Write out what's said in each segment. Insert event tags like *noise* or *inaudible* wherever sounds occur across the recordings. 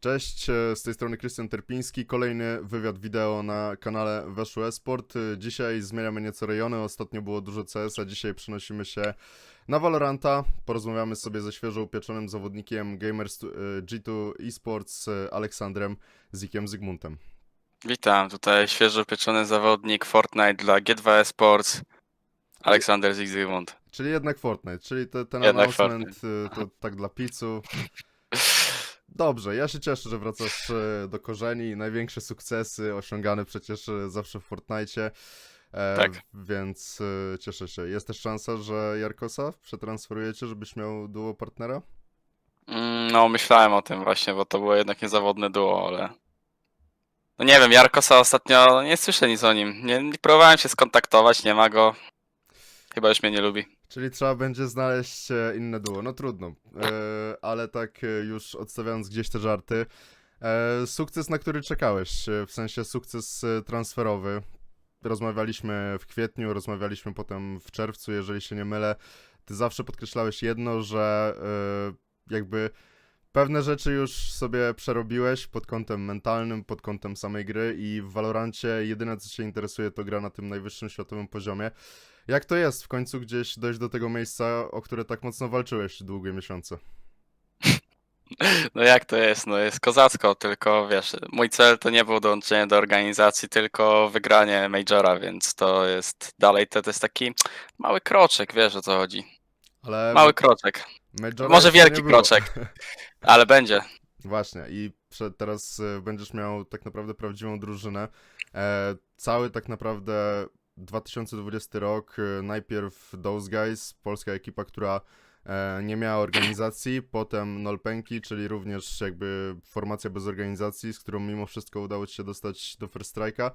Cześć, e, z tej strony Krystian Terpiński. Kolejny wywiad wideo na kanale Weszło Esport. E, Dzisiaj zmieniamy nieco rejony. Ostatnio było dużo CS, a dzisiaj przenosimy się na Valoranta. Porozmawiamy sobie ze świeżo upieczonym zawodnikiem Gamers e, G2 Esports Aleksandrem Zikiem Zygmuntem. Witam, tutaj świeżo pieczony zawodnik Fortnite dla G2 Esports, Aleksander Zygmunt. Czyli jednak Fortnite, czyli te, ten Jednak announcement e, to tak dla picu. Dobrze, ja się cieszę, że wracasz e, do korzeni. Największe sukcesy osiągane przecież e, zawsze w Fortnite. E, Tak. Więc e, cieszę się. Jest też szansa, że Jarkosa przetransferujecie, żebyś miał duo partnera? Mm, No, myślałem o tym właśnie, bo to było jednak niezawodne duo, ale... No nie wiem, Jarkosa ostatnio, nie słyszę nic o nim. Nie, nie próbowałem się skontaktować, nie ma go. Chyba już mnie nie lubi. Czyli trzeba będzie znaleźć e, inne duo. No trudno, e, ale tak e, już odstawiając gdzieś te żarty. E, sukces, na który czekałeś, e, w sensie sukces transferowy. Rozmawialiśmy w kwietniu, rozmawialiśmy potem w czerwcu, jeżeli się nie mylę. Ty zawsze podkreślałeś jedno, że e, jakby pewne rzeczy już sobie przerobiłeś pod kątem mentalnym, pod kątem samej gry i w Valorancie jedyne co cię interesuje to gra na tym najwyższym światowym poziomie. Jak to jest w końcu gdzieś dojść do tego miejsca, o które tak mocno walczyłeś długie miesiące? No jak to jest? No jest kozacko, tylko wiesz, mój cel to nie był dołączenie do organizacji, tylko wygranie Majora, więc to jest dalej, to, to jest taki mały kroczek, wiesz o co chodzi. Ale Mały kroczek. Majora może wielki było. kroczek. *laughs* Ale będzie. Właśnie i teraz e, będziesz miał tak naprawdę prawdziwą drużynę. E, cały tak naprawdę 2020 rok, e, najpierw Those Guys, polska ekipa, która e, nie miała organizacji, potem Nolpenki, czyli również jakby formacja bez organizacji, z którą mimo wszystko udało ci się dostać do First Strike'a.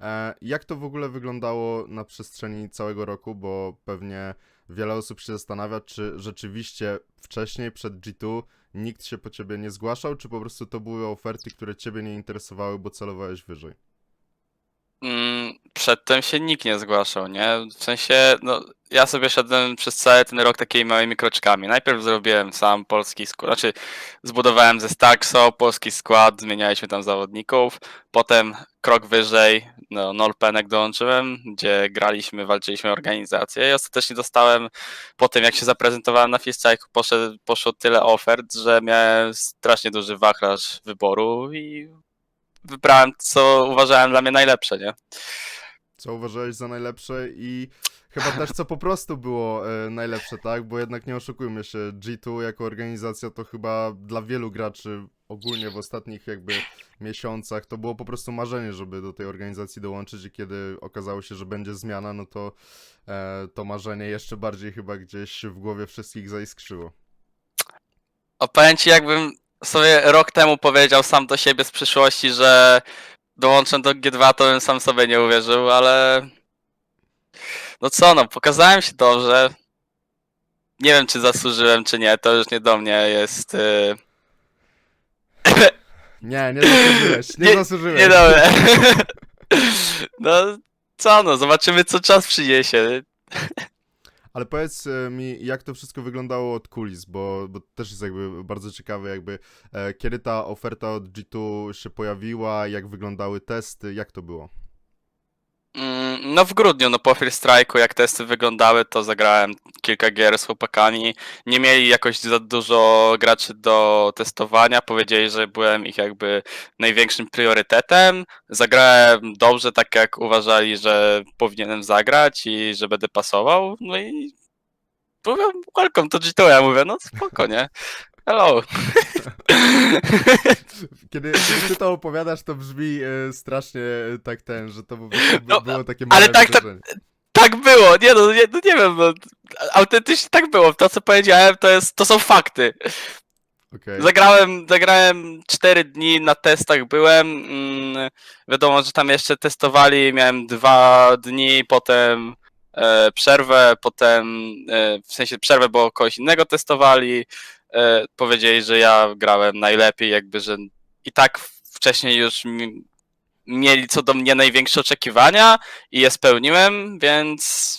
E, jak to w ogóle wyglądało na przestrzeni całego roku, bo pewnie wiele osób się zastanawia, czy rzeczywiście wcześniej, przed G2, nikt się po ciebie nie zgłaszał, czy po prostu to były oferty, które ciebie nie interesowały, bo celowałeś wyżej? Mm, Przedtem się nikt nie zgłaszał, nie? W sensie, no, ja sobie szedłem przez cały ten rok takimi małymi kroczkami. Najpierw zrobiłem sam polski skład, znaczy zbudowałem ze Starkso polski skład, zmienialiśmy tam zawodników. Potem krok wyżej, no, Nolpenek dołączyłem, gdzie graliśmy, walczyliśmy o organizację i ostatecznie dostałem, po tym jak się zaprezentowałem na Fiststrike'u, poszedł, poszło tyle ofert, że miałem strasznie duży wachlarz wyboru i wybrałem co uważałem dla mnie najlepsze, nie? Co uważałeś za najlepsze i chyba też co po prostu było e, najlepsze, tak? Bo jednak nie oszukujmy się, G2 jako organizacja to chyba dla wielu graczy ogólnie w ostatnich jakby miesiącach to było po prostu marzenie, żeby do tej organizacji dołączyć i kiedy okazało się, że będzie zmiana, no to e, to marzenie jeszcze bardziej chyba gdzieś w głowie wszystkich zaiskrzyło. O, powiem ci, jakbym sobie rok temu powiedział sam do siebie z przyszłości, że dołączę do G2, to bym sam sobie nie uwierzył, ale no co no, pokazałem się dobrze. Nie wiem, czy zasłużyłem, czy nie, to już nie do mnie jest. y, *laughs* Nie, nie zasłużyłeś, nie, *laughs* Nie- zasłużyłeś. Nie do mnie. *laughs* No co no, zobaczymy, co czas przyniesie. Ale powiedz e, mi, jak to wszystko wyglądało od kulis, bo, bo też jest jakby bardzo ciekawe, jakby e, kiedy ta oferta od G2 się pojawiła, jak wyglądały testy, jak to było? Mm, No w grudniu, no po Strike'u, jak testy wyglądały, to zagrałem kilka gier z chłopakami. Nie mieli jakoś za dużo graczy do testowania. Powiedzieli, że byłem ich jakby największym priorytetem. Zagrałem dobrze, tak jak uważali, że powinienem zagrać i że będę pasował. No i mówią, welcome to G2. Ja mówię, no spoko, nie? Hello. *laughs* Kiedy, kiedy ty to opowiadasz, to brzmi e, strasznie e, tak ten, że to po prostu by- No, było takie ale małe tak to- wydarzenie. Tak było, nie no, nie, no nie wiem, no, autentycznie tak było. To co powiedziałem, to jest, to są fakty. Okej. Zagrałem, zagrałem 4 dni na testach byłem. Mm, wiadomo, że tam jeszcze testowali. Miałem dwa dni, potem e, przerwę, potem e, w sensie przerwę, bo kogoś innego testowali. E, powiedzieli, że ja grałem najlepiej, jakby, że i tak wcześniej już mi, mieli co do mnie największe oczekiwania i je spełniłem, więc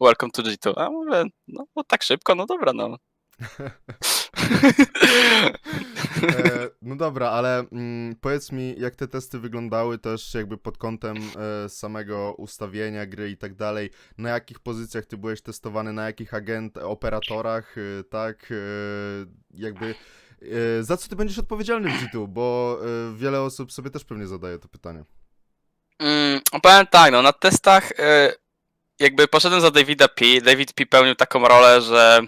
welcome to G2. A mówię, no bo tak szybko, no dobra, no. *laughs* E, no dobra, ale mm, powiedz mi, jak te testy wyglądały też jakby pod kątem e, samego ustawienia gry i tak dalej, na jakich pozycjach ty byłeś testowany, na jakich agent, operatorach, e, tak, e, jakby e, za co ty będziesz odpowiedzialny w G2, bo wiele osób sobie też pewnie zadaje to pytanie. Mm, powiem tak, no na testach jakby poszedłem za Davida P. David P. pełnił taką rolę, że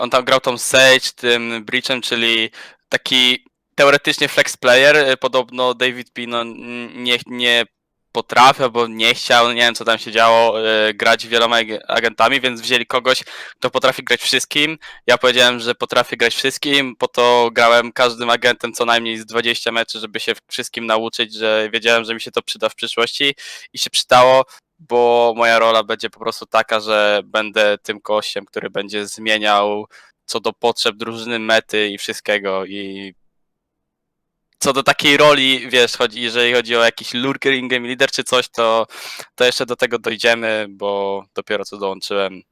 on tam grał tą Sage, tym Breachem, czyli taki teoretycznie flex player. Y, Podobno David P no, n- nie, nie potrafił albo nie chciał, nie wiem co tam się działo, y, grać wieloma ag- agentami, więc wzięli kogoś, kto potrafi grać wszystkim. Ja powiedziałem, że potrafię grać wszystkim, po to grałem każdym agentem co najmniej z 20 meczy, żeby się wszystkim nauczyć, że wiedziałem, że mi się to przyda w przyszłości i się przydało, bo moja rola będzie po prostu taka, że będę tym gościem, który będzie zmieniał co do potrzeb drużyny, mety i wszystkiego i co do takiej roli, wiesz, chodzi, jeżeli chodzi o jakiś lurker in-game leader czy coś, to, to jeszcze do tego dojdziemy, bo dopiero co dołączyłem,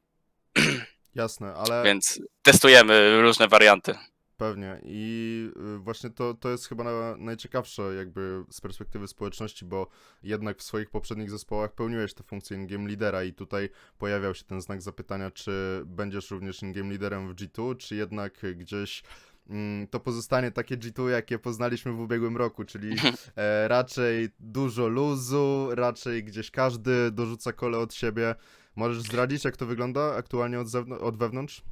Jasne, ale... więc testujemy różne warianty. Pewnie i y, właśnie to, to jest chyba na, najciekawsze jakby z perspektywy społeczności, bo jednak w swoich poprzednich zespołach pełniłeś tę funkcję in-game lidera i tutaj pojawiał się ten znak zapytania, czy będziesz również in-game liderem w G2, czy jednak gdzieś mm, to pozostanie takie G2, jakie poznaliśmy w ubiegłym roku, czyli *laughs* e, raczej dużo luzu, raczej gdzieś każdy dorzuca kole od siebie. Możesz zdradzić, jak to wygląda aktualnie od, od wewnątrz?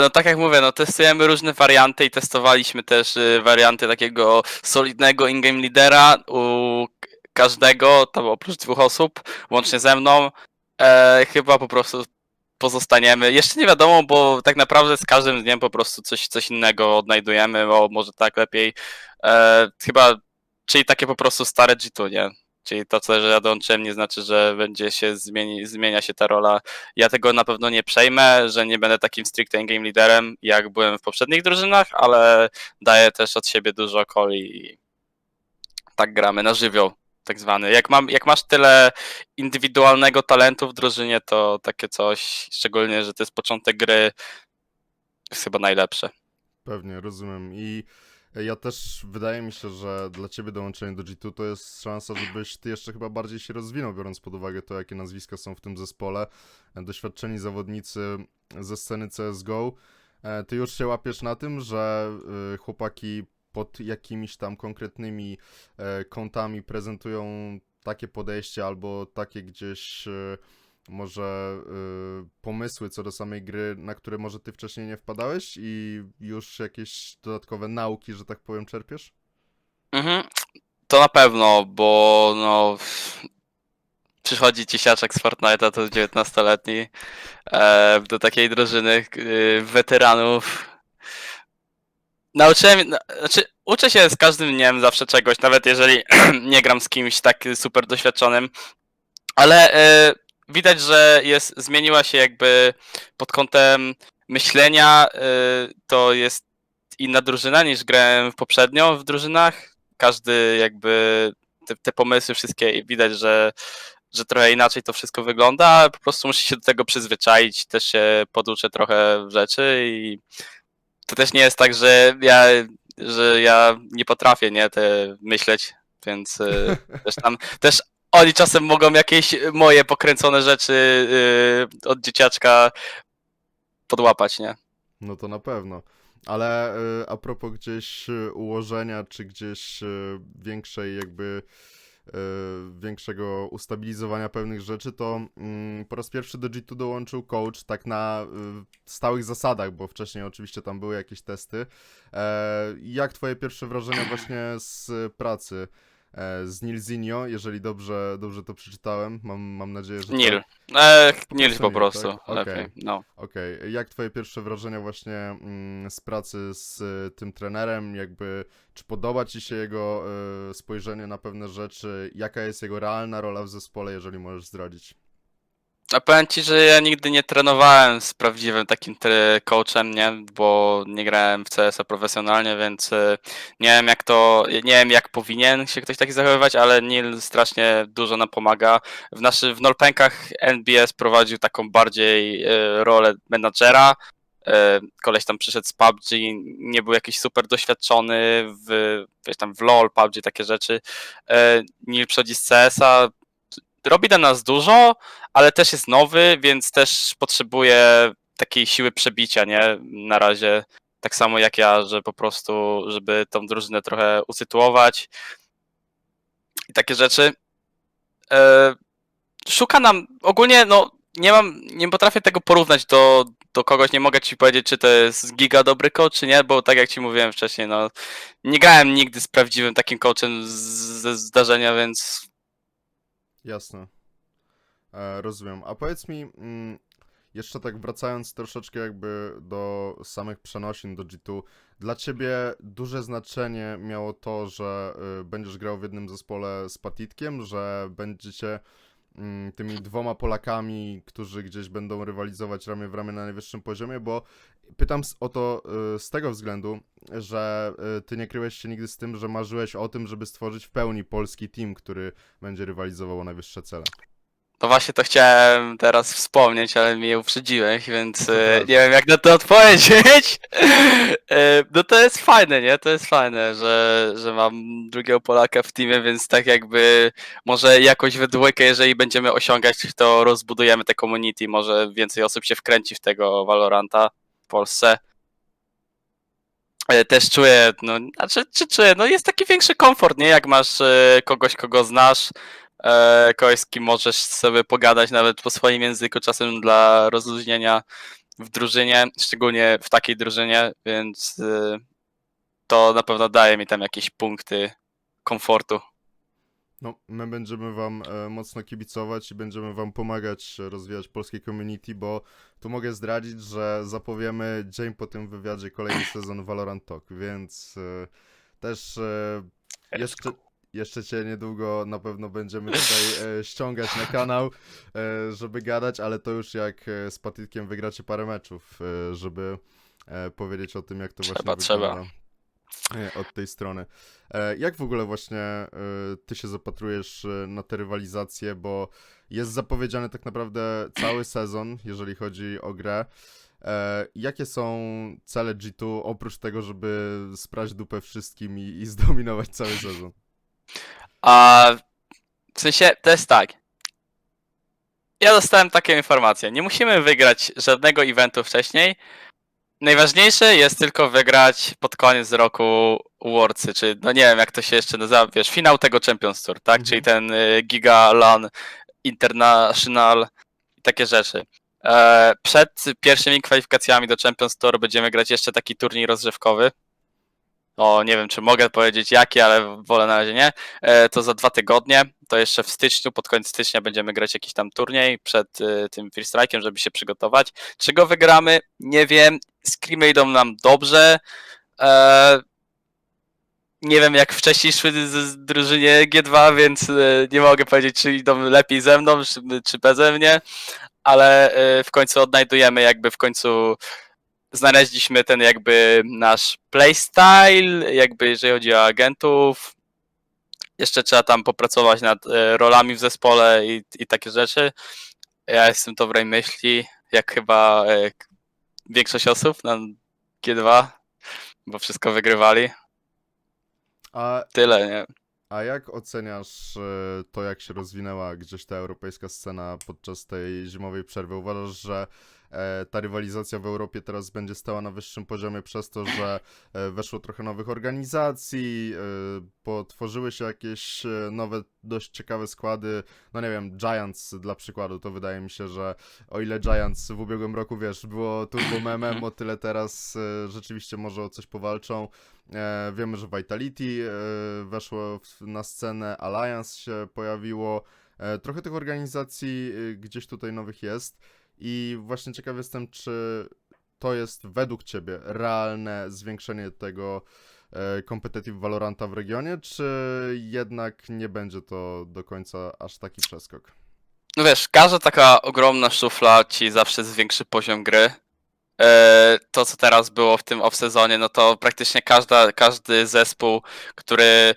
No tak jak mówię, no testujemy różne warianty i testowaliśmy też y, warianty takiego solidnego in-game lidera u każdego, tam oprócz dwóch osób, łącznie ze mną. E, chyba po prostu pozostaniemy. Jeszcze nie wiadomo, bo tak naprawdę z każdym dniem po prostu coś, coś innego odnajdujemy, o może tak lepiej. E, chyba, czyli takie po prostu stare G2, nie? Czyli to, co że ja dołączyłem, nie znaczy, że będzie się zmieni, zmienia się ta rola ja tego na pewno nie przejmę, że nie będę takim stricte game liderem, jak byłem w poprzednich drużynach, ale daję też od siebie dużo coli i tak gramy na żywioł, tak zwany. Jak, mam, jak masz tyle indywidualnego talentu w drużynie, to takie coś, szczególnie, że to jest początek gry, jest chyba najlepsze. Pewnie, rozumiem. I ja też wydaje mi się, że dla ciebie dołączenie do G2 to jest szansa, żebyś ty jeszcze chyba bardziej się rozwinął, biorąc pod uwagę to, jakie nazwiska są w tym zespole. Doświadczeni zawodnicy ze sceny CSGO. E, Ty już się łapiesz na tym, że y, chłopaki pod jakimiś tam konkretnymi e, kątami prezentują takie podejście albo takie gdzieś e, może y, pomysły co do samej gry, na które może ty wcześniej nie wpadałeś i już jakieś dodatkowe nauki, że tak powiem, czerpiesz? Mhm. To na pewno, bo no przychodzi ci siaczek z Fortnite'a, to 19-letni, e, do takiej drużyny y, weteranów. Nauczyłem, na- znaczy uczę się z każdym dniem zawsze czegoś, nawet jeżeli *clears throat* nie gram z kimś tak super doświadczonym, ale e, widać, że jest, zmieniła się jakby pod kątem myślenia, e, to jest inna drużyna niż grałem poprzednio w drużynach. Każdy jakby te, te pomysły wszystkie widać, że, że trochę inaczej to wszystko wygląda, ale po prostu muszę się do tego przyzwyczaić, też się poduczę trochę rzeczy i to też nie jest tak, że ja, że ja nie potrafię nie te myśleć, więc y, *laughs* też tam też oni czasem mogą jakieś moje pokręcone rzeczy y, od dzieciaczka podłapać, nie? No to na pewno. Ale y, a propos gdzieś ułożenia, czy gdzieś większej jakby większego ustabilizowania pewnych rzeczy, to mm, po raz pierwszy do G2 dołączył coach tak na stałych zasadach, bo wcześniej oczywiście tam były jakieś testy. E, jak twoje pierwsze wrażenia właśnie z pracy e, z Nilzinho, jeżeli dobrze, dobrze to przeczytałem? Mam, mam nadzieję, że Nil. tak. E, Nil po prostu, tak? Okej. lepiej, no. Okej, jak twoje pierwsze wrażenia właśnie mm, z pracy z y, tym trenerem? Jakby, czy podoba ci się jego y, spojrzenie na pewne rzeczy? Jaka jest jego realna rola w zespole, jeżeli możesz zdradzić? A powiem ci, że ja nigdy nie trenowałem z prawdziwym takim tre- coachem, nie? Bo nie grałem w CS-a profesjonalnie, więc y, nie wiem jak to, nie wiem jak powinien się ktoś taki zachowywać, ale Nil strasznie dużo nam pomaga. W naszych, w Nolpenkach NBS prowadził taką bardziej y, rolę menadżera, e, koleś tam przyszedł z PUBG, nie był jakiś super doświadczony w, wiesz, tam w LoL, PUBG, takie rzeczy. E, Nil przychodzi z CS-a, robi dla nas dużo, ale też jest nowy, więc też potrzebuje takiej siły przebicia, nie? Na razie tak samo jak ja, że po prostu, żeby tą drużynę trochę usytuować i takie rzeczy. E, szuka nam, ogólnie no nie mam, nie potrafię tego porównać do, do kogoś, nie mogę ci powiedzieć, czy to jest giga dobry coach, czy nie, bo tak jak ci mówiłem wcześniej, no nie grałem nigdy z prawdziwym takim coachem ze zdarzenia, więc Jasne. E, rozumiem. A powiedz mi, mm, jeszcze tak wracając troszeczkę jakby do samych przenosin do G2, dla ciebie duże znaczenie miało to, że y, będziesz grał w jednym zespole z Patitkiem, że będziecie mm, tymi dwoma Polakami, którzy gdzieś będą rywalizować ramię w ramię na najwyższym poziomie, bo pytam o to y, z tego względu, że y, ty nie kryłeś się nigdy z tym, że marzyłeś o tym, żeby stworzyć w pełni polski team, który będzie rywalizował o najwyższe cele. No właśnie to chciałem teraz wspomnieć, ale mnie uprzedziłeś, więc e, Przepraszam. nie wiem jak na to odpowiedzieć. *laughs* No to jest fajne, nie? To jest fajne, że, że mam drugiego Polaka w teamie, więc tak jakby może jakoś we dwójkę, jeżeli będziemy osiągać, to rozbudujemy te community, może więcej osób się wkręci w tego Valoranta Polsce. E, Też czuję, no, znaczy, czy czuję, no jest taki większy komfort, nie? Jak masz e, kogoś, kogo znasz, e, kogoś, z kim możesz sobie pogadać nawet po swoim języku, czasem dla rozluźnienia w drużynie, szczególnie w takiej drużynie, więc to na pewno daje mi tam jakieś punkty komfortu. No, my będziemy wam e, mocno kibicować i będziemy wam pomagać rozwijać polskie community, bo tu mogę zdradzić, że zapowiemy dzień po tym wywiadzie kolejny *clears throat* sezon Valorant Talk, więc e, też e, jeszcze, jeszcze cię niedługo na pewno będziemy tutaj e, ściągać na kanał, e, żeby gadać, ale to już jak e, z Patitkiem wygracie parę meczów, e, żeby e, powiedzieć o tym, jak to Trzeba, właśnie trzeba. wygląda e, od tej strony. E, Jak w ogóle właśnie e, ty się zapatrujesz e, na tę rywalizację, bo jest zapowiedziany tak naprawdę cały sezon, jeżeli chodzi o grę. E, Jakie są cele G2 oprócz tego, żeby sprać dupę wszystkim i, i *laughs* zdominować cały sezon? A w sensie to jest tak. Ja dostałem taką informację. Nie musimy wygrać żadnego eventu wcześniej. Najważniejsze jest tylko wygrać pod koniec roku Worldsy, czy no nie wiem jak to się jeszcze nazywa, wiesz, finał tego Champions Tour, tak? Mhm. Czyli ten y, Giga LAN International i takie rzeczy. E, przed pierwszymi kwalifikacjami do Champions Tour będziemy grać jeszcze taki turniej rozgrzewkowy. O, nie wiem, czy mogę powiedzieć jaki, ale wolę na razie nie. E, to za dwa tygodnie. To jeszcze w styczniu, pod koniec stycznia będziemy grać jakiś tam turniej przed y, tym Free Strike'em, żeby się przygotować. Czego wygramy? Nie wiem. Screamy idą nam dobrze. E, nie wiem, jak wcześniej szły z, drużynie G2, więc e, nie mogę powiedzieć, czy idą lepiej ze mną, czy, czy beze mnie, ale e, w końcu odnajdujemy, jakby w końcu znaleźliśmy ten jakby nasz playstyle, jakby jeżeli chodzi o agentów. Jeszcze trzeba tam popracować nad e, rolami w zespole i, i takie rzeczy. Ja jestem dobrej myśli, jak chyba e, k- większość osób na G2, bo wszystko wygrywali. A, Tyle, nie? a jak oceniasz e, to, jak się rozwinęła gdzieś ta europejska scena podczas tej zimowej przerwy? Uważasz, że e, ta rywalizacja w Europie teraz będzie stała na wyższym poziomie przez to, że e, weszło trochę nowych organizacji, e, potworzyły się jakieś e, nowe, dość ciekawe składy, no nie wiem, Giants dla przykładu, to wydaje mi się, że o ile Giants w ubiegłym roku, wiesz, było turbo memem, o tyle teraz e, rzeczywiście może o coś powalczą. E, wiemy, że Vitality e, weszło na scenę, Alliance się pojawiło. E, trochę tych organizacji e, gdzieś tutaj nowych jest. I właśnie ciekaw jestem, czy to jest według Ciebie realne zwiększenie tego e, competitive Valoranta w regionie, czy jednak nie będzie to do końca aż taki przeskok? No wiesz, każda taka ogromna szufla ci zawsze zwiększy poziom gry. E, To, co teraz było w tym off-sezonie, no to praktycznie każda, każdy zespół, który.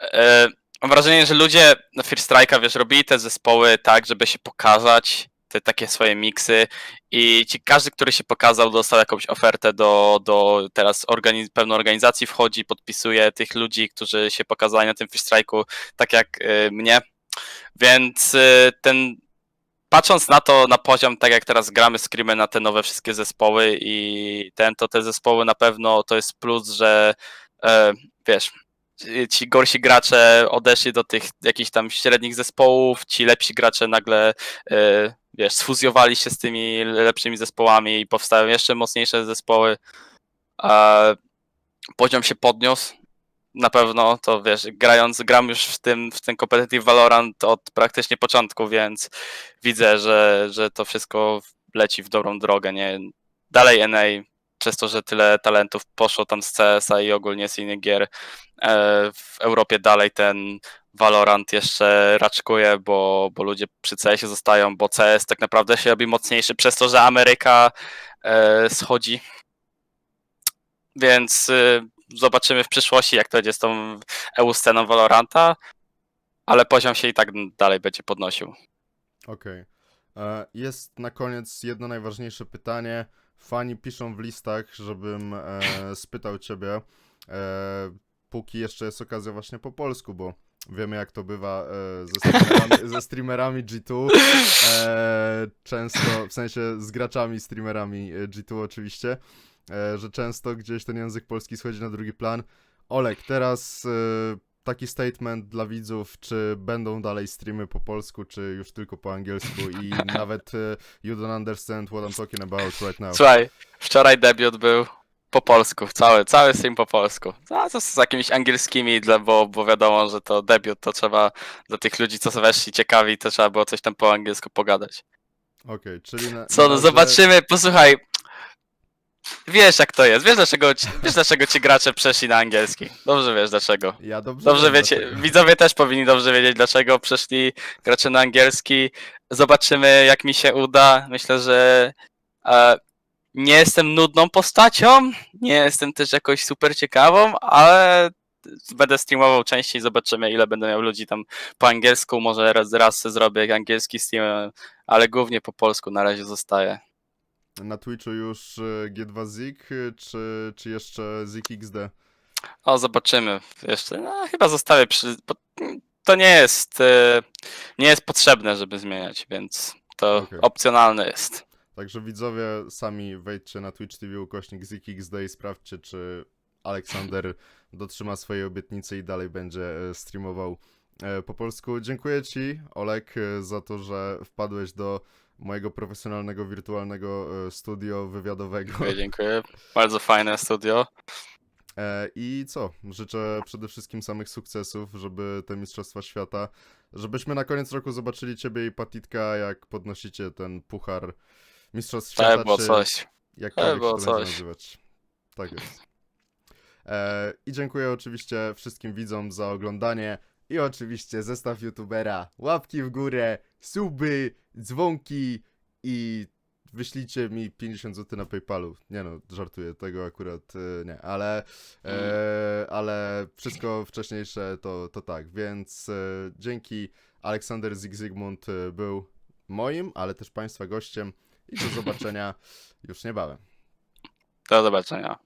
e, Mam wrażenie, że ludzie na First Strike'a, wiesz, robili te zespoły tak, żeby się pokazać te takie swoje miksy i ci, każdy, który się pokazał, dostał jakąś ofertę do, do teraz organiz- organizacji wchodzi, podpisuje tych ludzi, którzy się pokazali na tym strike'u, tak jak y, mnie, więc y, ten patrząc na to, na poziom, tak jak teraz gramy screamy na te nowe wszystkie zespoły i ten, to te zespoły na pewno to jest plus, że e, wiesz, ci gorsi gracze odeszli do tych jakichś tam średnich zespołów, ci lepsi gracze nagle e, wiesz, sfuzjowali się z tymi lepszymi zespołami i powstają jeszcze mocniejsze zespoły. E, poziom się podniósł. Na pewno to wiesz, grając, gram już w tym, w ten competitive Valorant od praktycznie początku, więc widzę, że, że to wszystko leci w dobrą drogę, nie? Dalej NA, przez to, że tyle talentów poszło tam z CS-a i ogólnie z innych gier, e, w Europie dalej ten Valorant jeszcze raczkuje, bo, bo ludzie przy CS-ie zostają, bo CS tak naprawdę się robi mocniejszy przez to, że Ameryka e, schodzi. Więc y, zobaczymy w przyszłości, jak to będzie z tą EU sceną Valoranta, ale poziom się i tak dalej będzie podnosił. Okej. E, Jest na koniec jedno najważniejsze pytanie. Fani piszą w listach, żebym e, spytał ciebie, e, póki jeszcze jest okazja właśnie po polsku, bo wiemy jak to bywa e, ze, streamerami, ze streamerami G2. E, często, w sensie z graczami, streamerami e, G2 oczywiście, że często gdzieś ten język polski schodzi na drugi plan. Olek, teraz taki statement dla widzów, czy będą dalej streamy po polsku, czy już tylko po angielsku i nawet you don't understand what I'm talking about right now. Słuchaj, wczoraj debiut był po polsku, cały, cały stream po polsku. A to z jakimiś angielskimi, dla, bo, bo wiadomo, że to debiut, to trzeba dla tych ludzi, co weszli ciekawi, to trzeba było coś tam po angielsku pogadać. Okej, czyli na, Co, no razie- zobaczymy, posłuchaj. Wiesz jak to jest, wiesz dlaczego, ci- wiesz dlaczego ci gracze przeszli na angielski. Dobrze wiesz dlaczego. Ja dobrze, Dobrze wiem, wiecie, dlaczego. widzowie też powinni dobrze wiedzieć, dlaczego przeszli gracze na angielski. Zobaczymy, jak mi się uda. Myślę, że e, nie jestem nudną postacią, nie jestem też jakoś super ciekawą, ale będę streamował częściej, zobaczymy, ile będę miał ludzi tam po angielsku. Może raz, raz zrobię angielski stream, ale głównie po polsku na razie zostaje. Na Twitchu już e, G2 Zik, e, czy, czy jeszcze Zik XD? O, zobaczymy jeszcze. No, chyba zostawię przy. To nie jest. e, Nie jest potrzebne, żeby zmieniać, więc to Okej. opcjonalne jest. Także widzowie, sami wejdźcie na Twitch TV ukośnik Zik XD i sprawdźcie, czy Aleksander *laughs* dotrzyma swojej obietnicy i dalej będzie e, streamował e, po polsku. Dziękuję Ci, Olek, e, za to, że wpadłeś do mojego profesjonalnego, wirtualnego studio wywiadowego. Dziękuję, dziękuję. Bardzo fajne studio. I co? Życzę przede wszystkim samych sukcesów, żeby te Mistrzostwa Świata, żebyśmy na koniec roku zobaczyli Ciebie i Patitka, jak podnosicie ten puchar Mistrzostw Świata, było czy coś. jakkolwiek się to będzie coś. nazywać. Tak jest. E, I dziękuję oczywiście wszystkim widzom za oglądanie i oczywiście zestaw youtubera, łapki w górę, suby, dzwonki i wyślijcie mi 50 zł na Paypalu. Nie no, żartuję, tego akurat e, nie, ale, e, ale wszystko wcześniejsze to, to tak, więc e, dzięki Aleksander Zig Zygmunt e, był moim, ale też Państwa gościem i do zobaczenia już niebawem. Do zobaczenia.